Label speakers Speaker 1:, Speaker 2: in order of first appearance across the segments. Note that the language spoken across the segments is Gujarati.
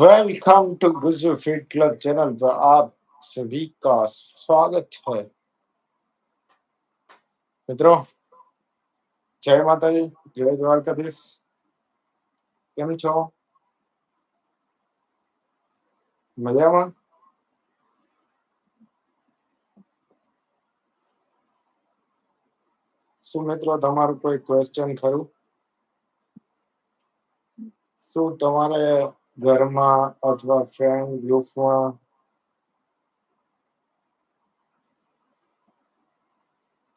Speaker 1: welcome to Gujju fit club channel पर आप सभी का स्वागत है મિત્રો જય માતાજી જય દ્વારકાધીશ કેમ છો મજામાં શું મિત્રો તમારું કોઈ ક્વેશ્ચન ખરું શું તમારે ઘરમાં અથવા ફ્રેન્ડ ગ્રુપમાં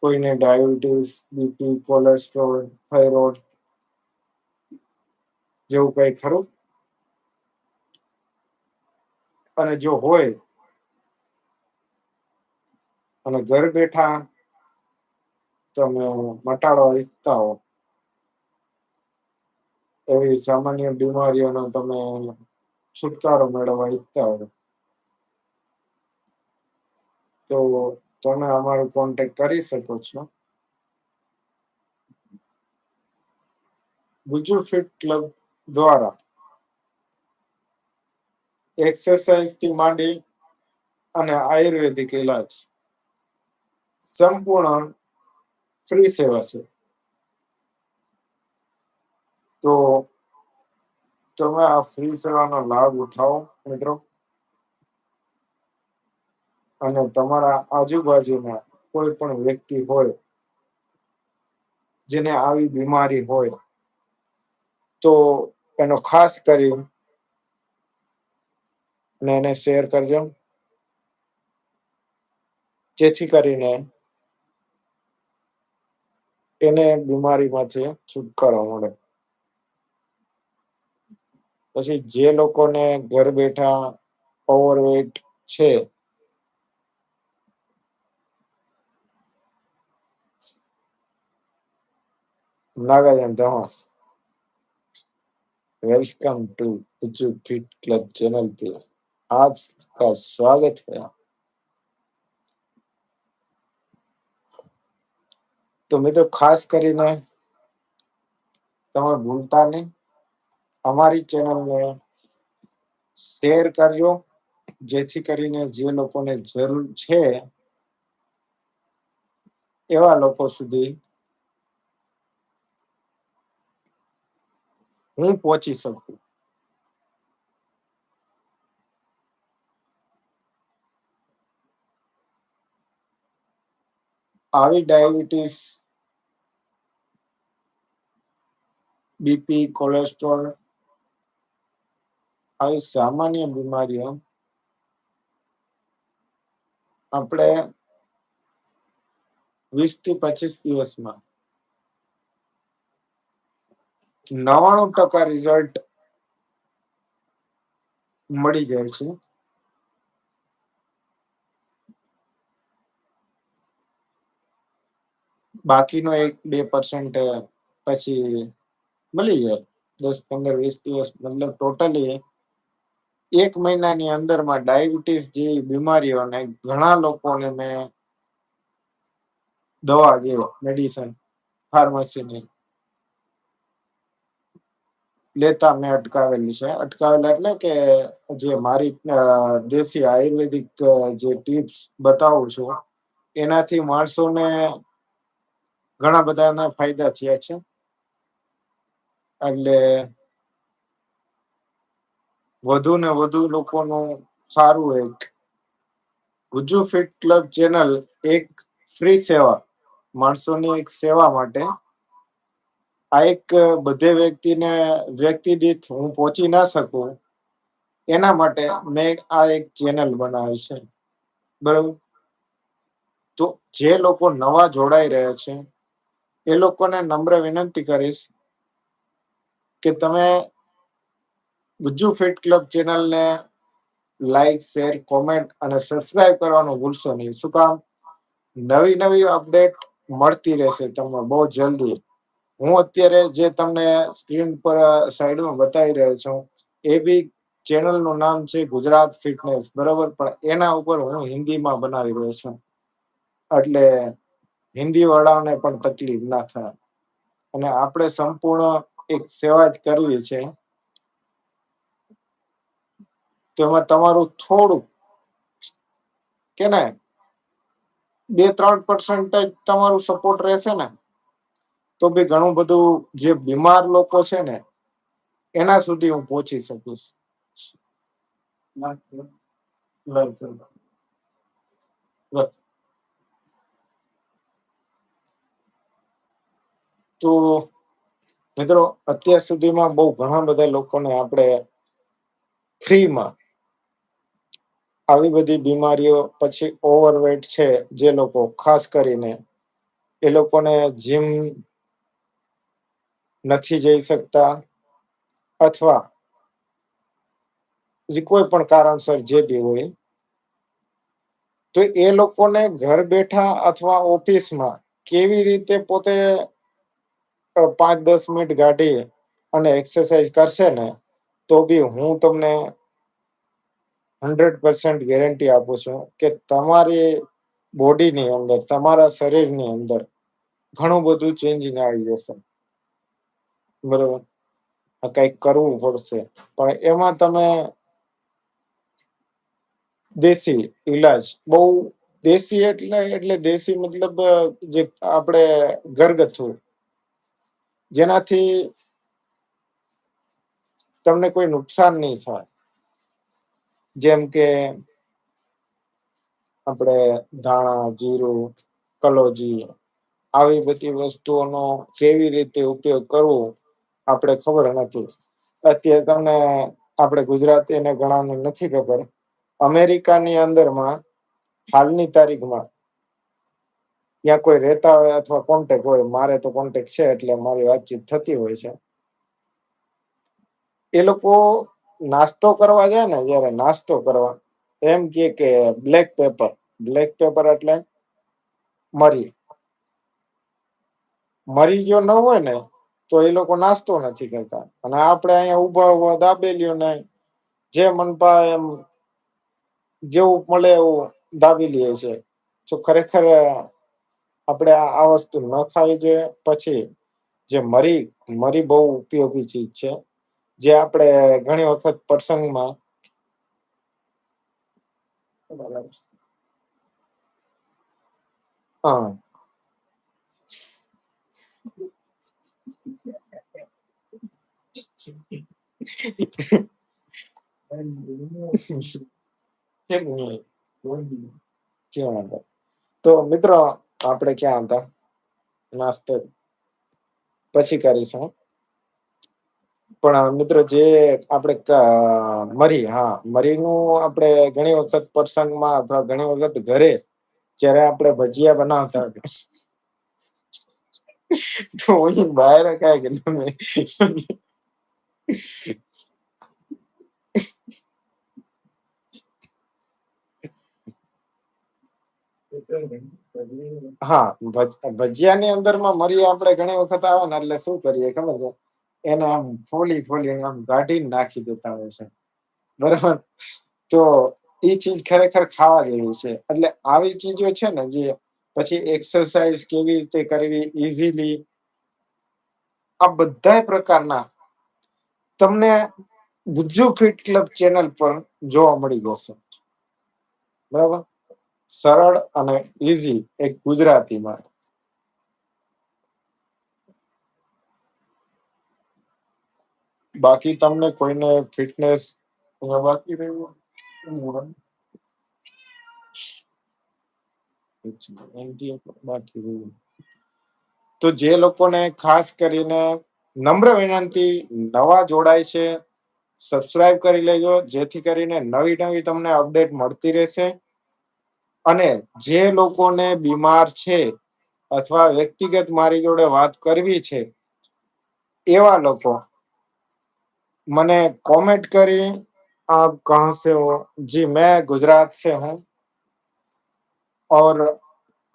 Speaker 1: કોઈને ડાયાબિટીસ બીપી કોલેસ્ટ્રોલ થાઇરોઇડ જેવું કઈ ખરું? અને જો હોય, અને ઘર બેઠા તમે મટાડવા ઈચ્છતા હો એવી સામાન્ય બીમારીઓનો તમે છુટકારો મેળવવા ઈચ્છતા હો તો તમે અમારો કોન્ટેક્ટ કરી શકો છો. ગુજુ ફિટ ક્લબ દ્વારા એક્સરસાઇઝથી માંડી અને આયુર્વેદિક ઇલાજ સંપૂર્ણ ફ્રી સેવા છે. તો તમે આ ફ્રી સેવાનો લાભ ઉઠાવો, મિત્રો. અને તમારા આજુબાજુના કોઈ પણ વ્યક્તિ હોય, જેને આવી બીમારી હોય, તો એનો ખાસ કરી અને એને શેર કરજો. જેથી કરીને એને બીમારીમાંથી છુટકારો મળે. પછી જે લોકોને ઘર બેઠા ઓવરવેટ છે Nagaland धमास welcome to Gujju fit club channel पे आपका स्वागत है તો મિત્રો ખાસ કરીને તમે ભૂલતા નહીં અમારી ચેનલને શેર કરજો, જેથી કરીને જે લોકોને જરૂર છે, એવા લોકો સુધી હું પહોંચી શકું. આવી ડાયાબિટીસ, બીપી, કોલેસ્ટ્રોલ આવી સામાન્ય બીમારીઓ આપણે વીસથી પચીસ દિવસમાં નવાણું ટકા રિઝલ્ટ મળી જાય છે. બાકીનો એક બે પર્સન્ટ પછી મળી જાય. દસ, પંદર, વીસ દિવસ મતલબ ટોટલી એક મહિનાની અંદરમાં ડાયાબિટીસ જેવી બીમારીઓને ઘણા લોકોને મેં દવા જેવો મેડિસિન ફાર્મસીની લેતા મેં અટકાવેલી છે. અટકાવેલા એટલે કે જે મારી દેશી આયુર્વેદિક જે ટિપ્સ બતાવું છું, એનાથી માણસોને ઘણા બધાના ફાયદા થયા છે. એટલે વધુ ને વધુ લોકોનું સારું એક. ગુજુ ફિટ ક્લબ ચેનલ એક ફ્રી સેવા, માણસોની એક સેવા માટે. આ એક બધે વ્યક્તિને વ્યક્તિ દીઠ હું પહોંચી ના શકું, એના માટે મેં આ એક ચેનલ બનાવી છે. બરાબર? તો જે લોકો નવા જોડાઈ રહ્યા છે, એ લોકોને નમ્ર વિનંતી કરીશ કે તમે ગુજ્જુ ફિટ ક્લબ ચેનલને લાઈક શેર કોમેન્ટ અને સબસ્ક્રાઇબ કરવાનું ભૂલશો નહીં. શું કામ? નવી નવી અપડેટ મળતી રહેશે તમને બહુ જલ્દી. હું અત્યારે જે તમને સ્ક્રીન પર સાઈડમાં બતાવી રહ્યો છું, એ બી ચેનલનું નામ છે ગુજરાત ફિટનેસ બરાબર? પણ એના ઉપર હું હિન્દીમાં બનાવી રહ્યો છું. એટલે હિન્દી વાળાને પણ તકલીફ ના થાય. અને આપણે સંપૂર્ણ એક સેવા જ કરવી છે. તો એમાં તમારું થોડું, કે ને, બે ત્રણ પર્સન્ટેજ તમારું સપોર્ટ રહેશે ને, તો બી ઘણું બધું જે બીમાર લોકો છે ને, એના સુધી હું પહોંચી શકીશ તો મિત્રો, અત્યાર સુધીમાં બહુ ઘણા બધા લોકોને આપણે ફ્રીમાં આવી બધી બીમારીઓ પછી ઓવરવેટ છે જે લોકો, ખાસ કરીને એ લોકોને જીમ નથી જઈ શકતા અથવા કોઈ પણ કારણસર જે બી હોય, તો એ લોકોને ઘર બેઠા અથવા ઓફિસમાં કેવી રીતે પોતે પાંચ દસ મિનિટ કાઢી અને એક્સરસાઇઝ કરશે ને, તો બી હું તમને હંડ્રેડ પર્સન્ટ ગેરંટી આપું છું કે તમારી બોડીની અંદર, તમારા શરીરની અંદર ઘણું બધું ચેન્જિંગ આવી જશે. બરોબર? કંઈક કરવું પડશે. પણ એમાં તમે દેશી ઈલાજ, બહુ દેશી એટલે એટલે દેશી મતલબ, જે આપણે ઘરગથ્થુ, જેનાથી તમને કોઈ નુકસાન નહીં થાય. જેમ કે આપણે ધાણા, જીરું, કલોજી આવી બધી વસ્તુઓનો કેવી રીતે ઉપયોગ કરવો આપણે ખબર નથી. અત્યારે તમને આપણે ગુજરાતીને ઘણાને નથી ખબર. અમેરિકાની અંદરમાં હાલની તારીખમાં ત્યાં કોઈ રહેતા હોય અથવા કોન્ટેક હોય, મારે તો કોન્ટેક છે એટલે મારી વાતચીત થતી હોય છે. એ લોકો નાસ્તો કરવા જાય ને, જયારે નાસ્તો કરવા, એમ કે કે બ્લેક પેપર બ્લેક પેપર એટલે મરી મરી જો ન હોય ને, તો એ લોકો નાસ્તો નથી કરતા. અને આપણે અહીંયા ઊભા ઊભા દાબેલીઓ ને જે મનપા એમ જેવું મળે એવું દાબી લઈએ છે, તો ખરેખર આપણે આ વસ્તુ ન ખાવી જોઈએ. પછી જે મરી મરી બહુ ઉપયોગી ચીજ છે. જે આપણે ઘણી વખત પ્રસંગમાં હા. તો મિત્રો આપણે ક્યાં હતા? નાસ્તો પછી કરીશું. પણ મિત્રો, જે આપણે મરી, હા, મરીનું આપણે ઘણી વખત પ્રસંગમાં અથવા ઘણી વખત ઘરે જ્યારે આપણે ભજીયા બનાવતા તો હું બહાર કાય કે તમે? હા ભજીયાની અંદરમાં મરી આપણે ઘણી વખત આવે ને એટલે શું કરીએ ખબર છે? એને આમ ફોલી ફોલી આમ ગાઢી નાખી દેતા હોય છે. બરાબર? તો એ ચીજ ખરેખર ખાવા જેવી છે. એટલે આવી ચીજો છે ને જે પછી એક્સરસાઇઝ કેવી રીતે કરવી ઇઝીલી આ બધા પ્રકારના તમને ગુજ્જુ ફિટ ક્લબ ચેનલ પર જોવા મળી જશે. બરાબર? સરળ અને ઈઝી એક ગુજરાતીમાં. બાકી તમને કોઈને ફિટનેસ બાકી રહ્યું તો જે લોકોને ખાસ કરીને નમ્ર વિનંતી, નવા જોડાય છે સબસ્ક્રાઇબ કરી લેજો, જેથી કરીને નવી નવી તમને અપડેટ મળતી રહેશે. અને જે લોકોને બીમાર છે અથવા વ્યક્તિગત મારી જોડે વાત કરવી છે, એવા લોકો મને कमेंट करी, आप कहाँ से हो? जी, मैं गुजरात से हूँ। और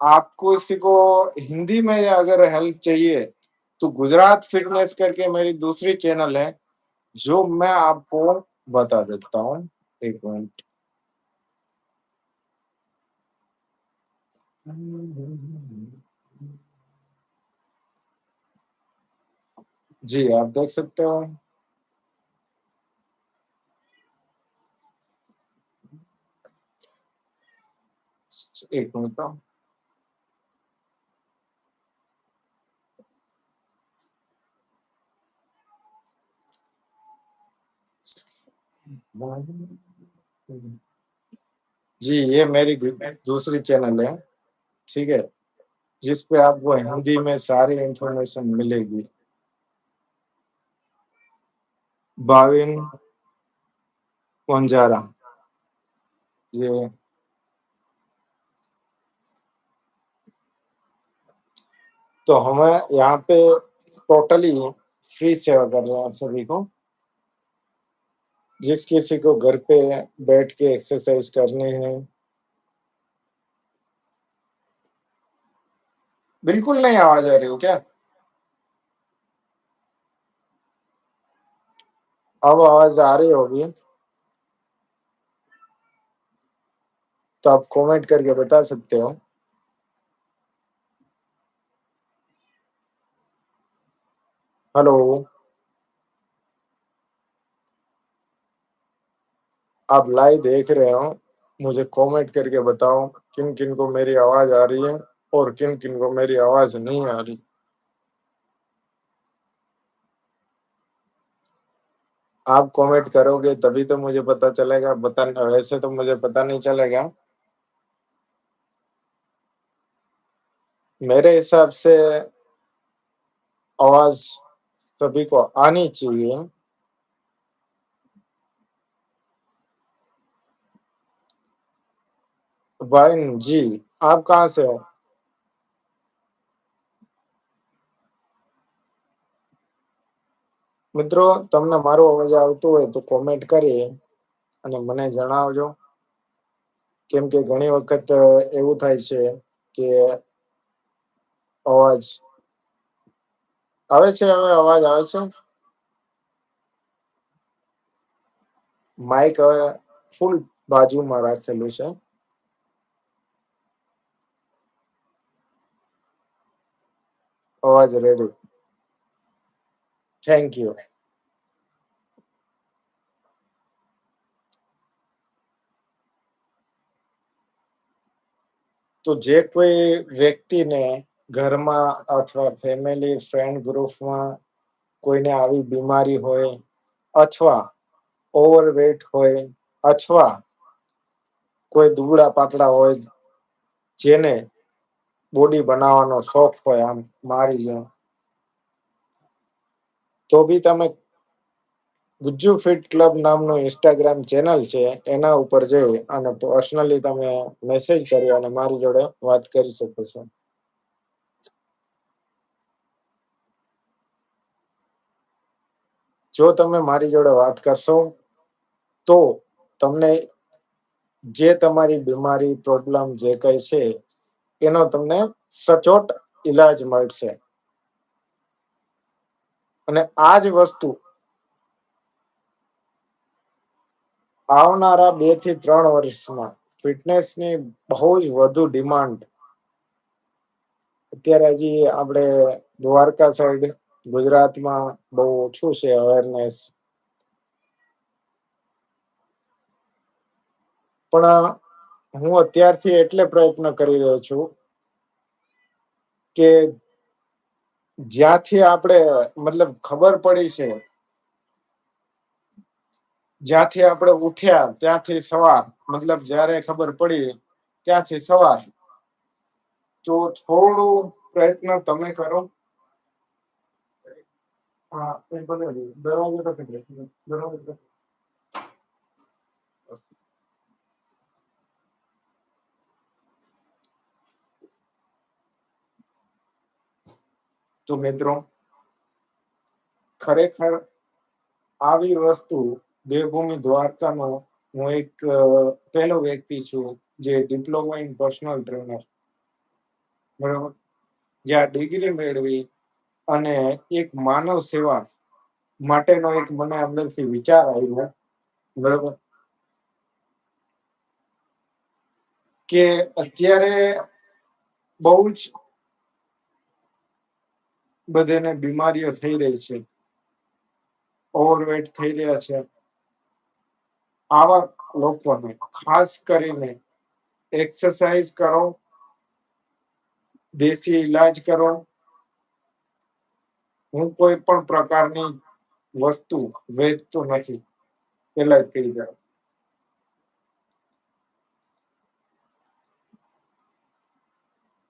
Speaker 1: आपको किसी को हिंदी में अगर हेल्प चाहिए तो गुजरात फिटनेस करके मेरी दूसरी चैनल है, जो मैं आपको बता देता हूँ। एक मिनट जी, आप देख सकते हो। एक मिनट हाँ। जी, ये मेरी दूसरी चैनल है, ठीक है, जिस पे आपको हिंदी में सारी इंफॉर्मेशन मिलेगी। बाविन, पंजारा, ये तो हमें यहाँ पे टोटली फ्री सेवा कर रहे हैं आप सभी को। जिस किसी को घर पे बैठ के एक्सरसाइज करनी है। बिल्कुल नहीं आवाज़ आ रही हो क्या? अब आवाज़ आ रही होगी। तो आप कमेंट करके बता सकते हो। हेलो। आप लाइव देख रहे हो, मुझे कमेंट करके बताओ किन किन को मेरी आवाज़ आ रही है और किन किन को मेरी आवाज़ नहीं आ रही। आप कमेंट करोगे तभी तो मुझे पता चलेगा, बता, वैसे तो मुझे पता नहीं चलेगा। मेरे हिसाब से आवाज़ सभी को आनी चाहिए भाई जी आप कहाँ से हो મિત્રો તમને મારો અવાજ આવતો હોય તો કોમેન્ટ કરી અને મને જણાવજો કેમ કે ઘણી વખત એવું થાય છે કે અવાજ આવે છે હવે અવાજ આવે છે માઇક હવે ફૂલ બાજુમાં રાખેલું છે અવાજ રેડી થેન્ક યુ તો જે કોઈ વ્યક્તિને ઘરમાં અથવા ફેમિલી ફ્રેન્ડ ગ્રુપમાં કોઈને આવી બીમારી હોય અથવા ઓવરવેટ હોય અથવા કોઈ દુબળા પાતળા હોય જેને બોડી બનાવવાનો શોખ હોય આમ મારી જેમ, તો બી તમે ગુજ્જુ ફિટ ક્લબ નામનું ઇન્સ્ટાગ્રામ ચેનલ છે, એના ઉપર જઈ અને પર્સનલી તમે મેસેજ કરી અને મારી જોડે વાત કરી શકો છો. જો તમે મારી જોડે વાત કરશો, તો તમને જે તમારી બીમારી પ્રોબ્લેમ જે કઈ છે, એનો તમને સચોટ ઈલાજ મળશે. અને આ જ વસ્તુ આવનારા બેથી ત્રણ વર્ષમાં ફિટનેસની બહુ જ વધુ ડિમાન્ડ અત્યારે હજી આપણે દ્વારકા સાઈડ ગુજરાતમાં બહુ ઓછું છે અવેરનેસ પણ હું અત્યારથી એટલે પ્રયત્ન કરી રહ્યો છું કે જ્યાંથી આપણે મતલબ ખબર પડી છે, જ્યાંથી આપણે ઉઠ્યા ત્યાંથી સવાર, મતલબ જ્યારે ખબર પડી ત્યાંથી સવાર. તો થોડું પ્રયત્ન તમે કરો. હા એ ભલે દરવાજો તો દરવાજો તો મિત્રો ખરેખર આવી વસ્તુ દેવભૂમિ દ્વારકાનો હું એક પહેલો વ્યક્તિ છું જે ડિપ્લોમા ઇન પર્સનલ ટ્રેનર બરાબર? જ્યાં ડિગ્રી મેળવી અને એક માનવ સેવા માટેનો એક મને અંદરથી વિચાર આવ્યો. બરાબર? કે અત્યારે બહુ જ બધાને બીમારીઓ થઈ રહી છે. ઓવરવેટ થઈ રહ્યા છે. આવા લોકોને ખાસ કરીને એક્સરસાઇઝ કરો, દેશી ઈલાજ કરો હું કોઈ પણ પ્રકારની વસ્તુ વેચતો નથી. પેલા કહી જાઉં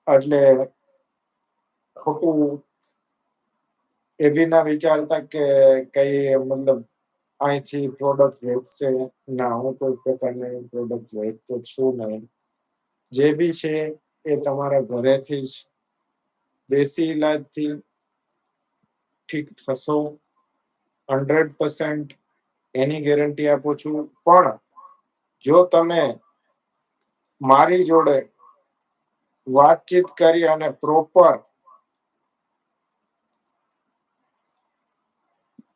Speaker 1: એટલે ખોટું એ બી ના વિચારતા કે કઈ મતલબ અહીંથી પ્રોડક્ટ વેચશે. ના, હું કોઈ પ્રકારની પ્રોડક્ટ વેચતો છું નહીં. જે બી છે એ તમારા ઘરેથી જ, દેશી ઈલાજથી ઠીક થશો? હંડ્રેડ પર્સન્ટ એની ગેરંટી આપું છું. પણ જો તમે મારી જોડે વાતચીત કરી અને પ્રોપર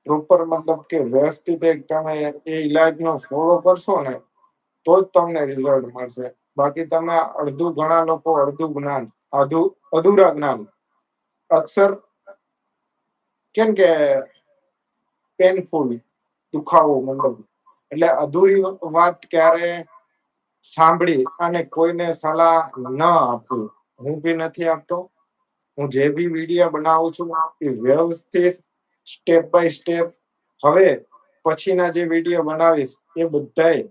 Speaker 1: પ્રોપર મતલબ કે વ્યવસ્થિત એક તમે એ ઇલાજનો ફોલો કરશો ને, તો જ તમને રિઝલ્ટ મળશે. બાકી તમે અડધું ઘણા લોકો અડધું જ્ઞાન અધુ અધૂરા જ્ઞાન, અક્ષર કેમ કે પેનફુલ દુખાવો મતલબ એટલે અધૂરી વાત ક્યારે સાંભળી અને કોઈને સલાહ ન આપવી. હું બી નથી આપતો. હું જે બી વીડિયો બનાવું છું, એ વ્યવસ્થિત સ્ટેપ બાય સ્ટેપ હવે પછીના જે વીડિયો બનાવીશ, એ બધાય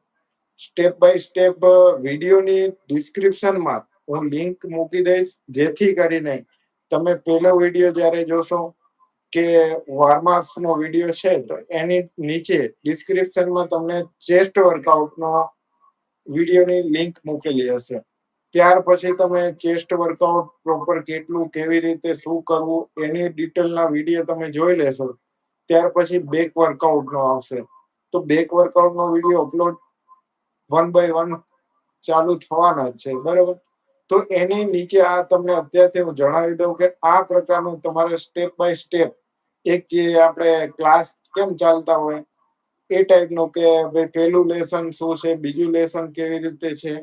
Speaker 1: સ્ટેપ બાય સ્ટેપ વિડીયોની ડિસ્ક્રિપ્શનમાં હું લિંક મૂકી દઈશ, જેથી કરીને તમે પહેલો વીડિયો જ્યારે જોશો કે વાર્માર્સ નો વીડિયો છે, તો એની નીચે ડિસ્ક્રિપ્શનમાં તમને ચેસ્ટ વર્કઆઉટનો વિડીયોની લિંક મૂકેલી હશે. ત્યાર પછી તમે ચેસ્ટ વર્કઆઉટ પ્રોપર કેટલું, કેવી રીતે, શું કરવું, એની ડિટેલના વીડિયો તમે જોઈ લેશો. ત્યાર પછી બેક વર્કઆઉટનો આવશે. તો back વર્કઆઉટનો video upload one by one ચાલુ થવાના જ છે, બરાબર? તો એની નીચે આ તમને અત્યારથી હું જણાવી દઉં કે આ પ્રકારનું તમારે સ્ટેપ બાય સ્ટેપ એક જે આપણે ક્લાસ કેમ ચાલતા હોય, એ ટાઈપનું કે ભાઈ પહેલું લેસન શું છે, બીજું લેસન કેવી રીતે છે.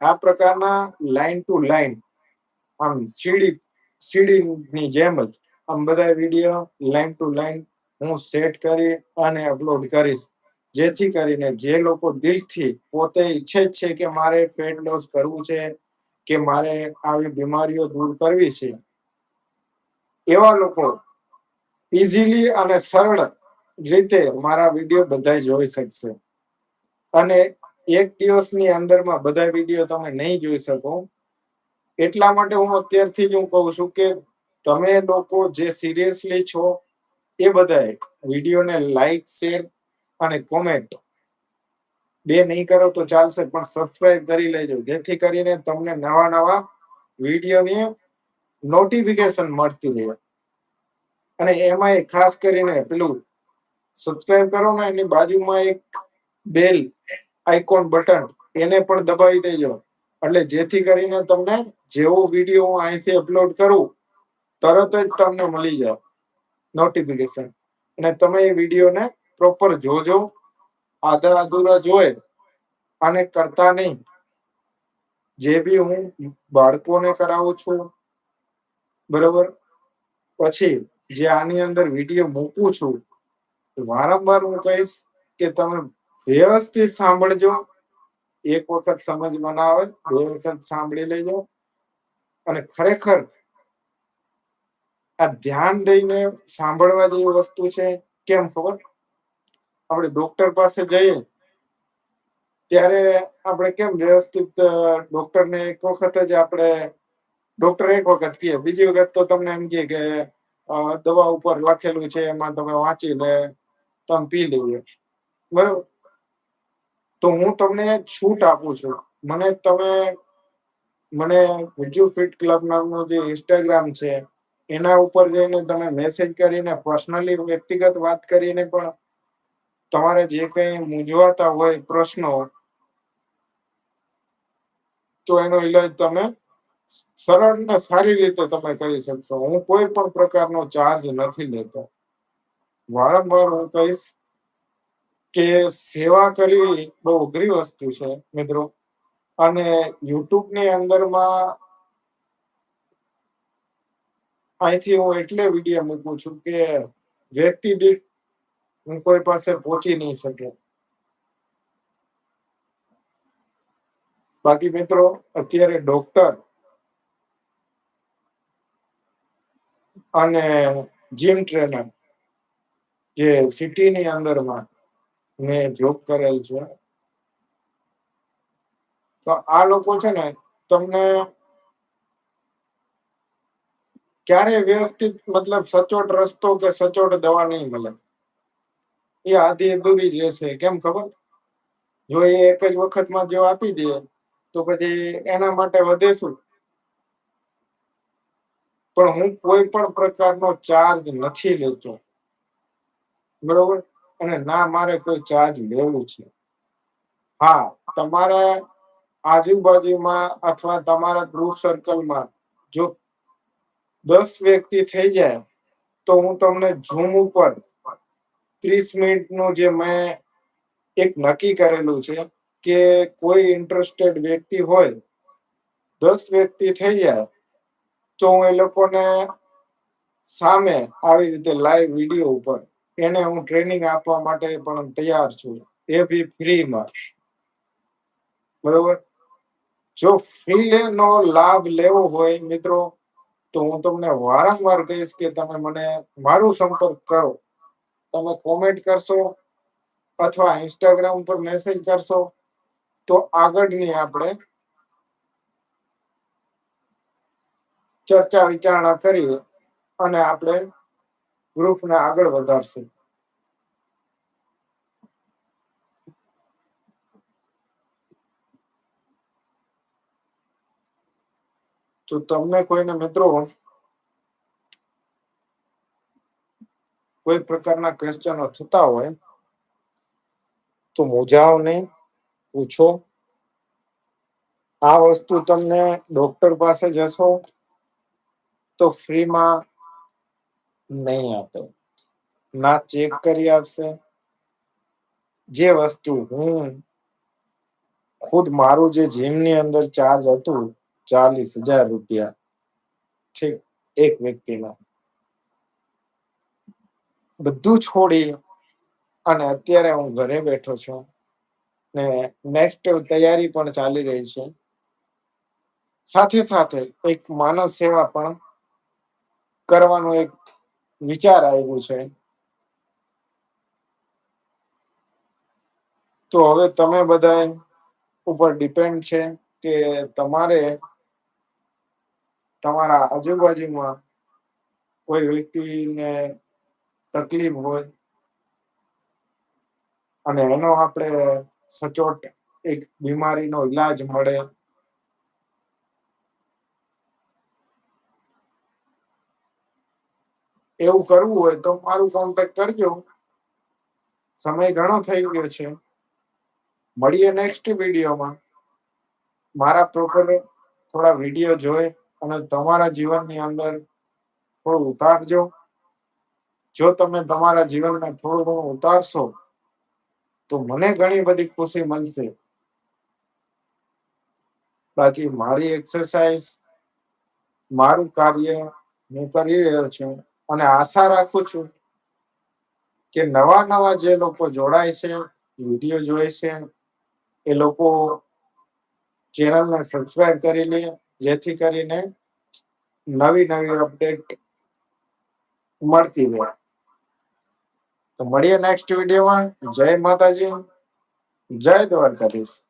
Speaker 1: આ પ્રકારના લાઈન ટુ લાઈન આમ સીડી, સીડીની જેમ જ આમ બધા વીડિયો લાઈન ટુ લાઈન હું સેટ કરી અને અપલોડ કરીશ. જેથી કરીને જે લોકો દિલથી પોતે ઈચ્છે જ છે કે મારે ફેટ લોસ કરવું છે, કે મારે આવી બીમારીઓ દૂર કરવી છે, એવા લોકો ઇઝીલી અને સરળ રીતે મારા વીડિયો બધા જોઈ શકશે. અને એક દિવસની અંદરમાં બધા વીડિયો તમે નહીં જોઈ શકો. એટલા માટે હું અત્યારથી જ હું કહું છું કે તમે લોકો જે સિરિયસલી છો, એ બધાએ વિડીયોને લાઈક શેર અને કોમેન્ટ બે નહીં કરો તો ચાલશે, પણ સબસ્ક્રાઇબ કરી લેજો. જેથી કરીને તમને નવા નવા વિડીયોની નોટિફિકેશન મળતી રહે. અને એમાં ખાસ કરીને પેલું સબસ્ક્રાઇબ કરો ને, એની બાજુમાં એક બેલ આઇકોન બટન એને પણ દબાવી દેજો. એટલે જેથી કરીને તમને જેવો વીડિયો હું અહીંથી અપલોડ કરું, તરત જ તમને મળી જાય નોટિફિકેશન અને તમે એ વિડીયોને પ્રોપર જોજો આધા અધૂરા જોઈ અને કરતા નહીં. જે બી હું બાળકોને કરાવું છું, બરોબર? પછી જે આની અંદર વીડિયો મૂકું છું વારંવાર હું કહીશ કે તમે વ્યવસ્થિત સાંભળજો. એક વખત સમજમાં ના આવે બે વખત સાંભળી લેજો. અને ખરેખર આ ધ્યાન દઈને સાંભળવા જેવી વસ્તુ છે, કેમ ખબર? આપણે ડોક્ટર પાસે જઈએ, ત્યારે આપણે કેમ વ્યવસ્થિત ડોક્ટરને એક વખત જ આપણે ડોક્ટર એક વખત કહે, બીજી વખત તો તમને એમ કહે કે દવા ઉપર લખેલું છે, એમાં તમે વાંચી લે તમે પી લેજો બરોબર? તો હું તમને છૂટ આપું છું. મને તમે, મને વિજુ ફિટ ક્લબ નામનું જે ઇન્સ્ટાગ્રામ છે, એના ઉપર જઈને તમે મેસેજ કરીને પર્સનલી વ્યક્તિગત વાત કરીને પણ તમારે જે કંઈ મૂંઝવાતા હોય પ્રશ્નો, તો એનો ઈલાજ તમે સરળ ને સારી રીતે તમે કરી શકશો. હું કોઈ પણ પ્રકારનો ચાર્જ નથી લેતો. વારંવાર હું કહીશ કે સેવા કરવી બહુ અઘરી વસ્તુ છે મિત્રો. અને યુટ્યુબની અંદરમાં અહીંથી હું એટલે વીડિયો મૂકું છું કે વ્યક્તિ દીઠ હું કોઈ પાસે પહોંચી નહીં શકે. બાકી મિત્રો, અત્યારે ડોક્ટર અને જીમ ટ્રેનર જે સિટીની અંદરમાં મેં જોબ કરેલ છે. તો આ લોકો છે ને તમને ક્યારે વ્યવસ્થિત મતલબ સચોટ રસ્તો કે સચોટ દવા નહીં મળે. એ આધી અધૂરી જ રહેશે, કેમ ખબર? જો એ એક જ વખતમાં જો આપી દે, તો પછી એના માટે વધે શું? પણ હું કોઈ પણ પ્રકારનો ચાર્જ નથી લેતો. બરોબર? અને ના, મારે કોઈ ચાર્જ લેવું છે. હા, તમારા આજુબાજુમાં અથવા તમારા ગ્રુપ સર્કલમાં જો દસ વ્યક્તિ થઈ જાય, તો હું તમને ઝૂમ ઉપર ત્રીસ મિનિટનું જે મેં એક નક્કી કરેલું છે કે કોઈ ઇન્ટરેસ્ટેડ વ્યક્તિ હોય, દસ વ્યક્તિ થઈ જાય તો હું એ લોકોને સામે આવી રીતે લાઈવ વીડિયો ઉપર એને હું ટ્રેનિંગ આપવા માટે પણ તૈયાર છું. એ બી ફ્રીમાં બરોબર? જો ફ્રી નો લાભ લેવો હોય મિત્રો, તો હું તમને વારંવાર કહીશ કે તમે મને મારું સંપર્ક કરો. તમે કોમેન્ટ કરશો અથવા ઇન્સ્ટાગ્રામ પર મેસેજ કરશો, તો આગળની આપણે ચર્ચા વિચારણા કરી અને આપણે ગ્રુપને આગળ વધારશું. તો તમને કોઈને મિત્રો કોઈ પ્રકારના ક્વેશ્ચનો થતા હોય, તો મૂંઝાઓ નહીં પૂછો. આ વસ્તુ તમને ડોક્ટર પાસે જશો તો ફ્રીમાં નહીં આપે. ના ચેક કરી આપશે. જે વસ્તુ હું ખુદ મારું જે જીમની અંદર ચાર્જ હતું, ચાલીસ હજાર રૂપિયા, ઠીક, એક વ્યક્તિના. બધું છોડી અને અત્યારે હું ઘરે બેઠો છું ને નેક્સ્ટ તૈયારી પણ ચાલી રહી છે. સાથે સાથે એક માનવ સેવા પણ કરવાનું એક વિચાર આવ્યો છે. તો હવે તમે બધા ઉપર ડિપેન્ડ છે કે તમારે તમારા આજુબાજુમાં કોઈ વ્યક્તિને તકલીફ હોય અને એનો આપણે સચોટ એક બીમારીનો ઈલાજ મળે એવું કરવું હોય તો મારું કોન્ટેક કરજો. સમય ઘણો થઈ ગયો છે. મળીએ નેક્સ્ટ વિડીયોમાં. મારા પ્રોપર થોડા વીડિયો જોઈ અને તમારા જીવનની અંદર થોડું ઉતારજો. જો તમે તમારા જીવનમાં થોડું ઘણું ઉતારશો, તો મને ઘણી બધી ખુશી મળશે. બાકી મારી એક્સરસાઇઝ મારું કાર્ય હું કરી રહ્યો છું. અને આશા રાખું છું કે નવા નવા જે લોકો જોડાય છે, વીડિયો જોઈ છે, એ લોકો ચેનલને સબસ્ક્રાઇબ કરી લે જેથી કરીને નવી નવી અપડેટ મળતી રહે. તો મળીએ નેક્સ્ટ વિડીયોમાં જય માતાજી. જય દ્વારકાધીશ.